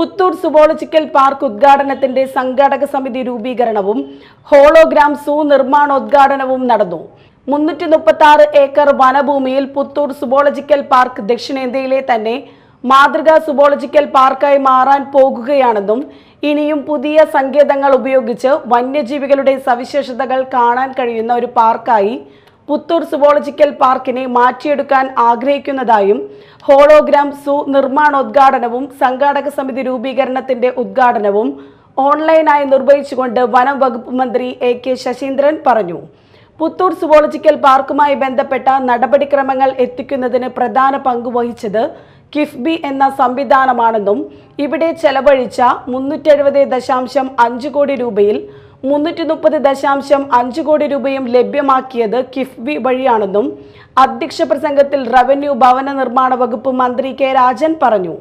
Puthur zoological park ഉദ്ഘാടനത്തിന്റെ സംഘാടക സമിതി രൂപീകരണവും ഹോളോഗ്രാം സൂ നിർമ്മാണോദ്ഘാടനവും നടന്നു. മുന്നൂറ്റി മുപ്പത്തി ആറ് ഏക്കർ വനഭൂമിയിൽ പുത്തൂർ സുവോളജിക്കൽ പാർക്ക് ദക്ഷിണേന്ത്യയിലെ തന്നെ മാതൃകാ സുവോളജിക്കൽ പാർക്കായി മാറാൻ പോകുകയാണെന്നും ഇനിയും പുതിയ സങ്കേതങ്ങൾ ഉപയോഗിച്ച് വന്യജീവികളുടെ സവിശേഷതകൾ കാണാൻ കഴിയുന്ന ഒരു പാർക്കായി പുത്തൂർ സുവോളജിക്കൽ പാർക്കിനെ മാറ്റിയെടുക്കാൻ ആഗ്രഹിക്കുന്നതായും ഹോളോഗ്രാം സൂ നിർമ്മാണോദ്ഘാടനവും സംഘാടക സമിതി രൂപീകരണത്തിന്റെ ഉദ്ഘാടനവും ഓൺലൈനായി നിർവഹിച്ചുകൊണ്ട് വനം വകുപ്പ് മന്ത്രി എ കെ ശശീന്ദ്രൻ പറഞ്ഞു. പുത്തൂർ സുവോളജിക്കൽ പാർക്കുമായി ബന്ധപ്പെട്ട നടപടിക്രമങ്ങൾ എത്തിക്കുന്നതിന് പ്രധാന പങ്ക് വഹിച്ചത് കിഫ്ബി എന്ന സംവിധാനമാണെന്നും ഇവിടെ ചെലവഴിച്ച മുന്നൂറ്റെഴുപത് ദശാംശം അഞ്ച് കോടി രൂപയിൽ മുന്നൂറ്റി മുപ്പത് ദശാംശം അഞ്ച് കോടി രൂപയും ലഭ്യമാക്കിയത് കിഫ്ബി വഴിയാണെന്നും അധ്യക്ഷ പ്രസംഗത്തിൽ റവന്യൂ ഭവന നിർമ്മാണ വകുപ്പ് മന്ത്രി കെ രാജൻ പറഞ്ഞു.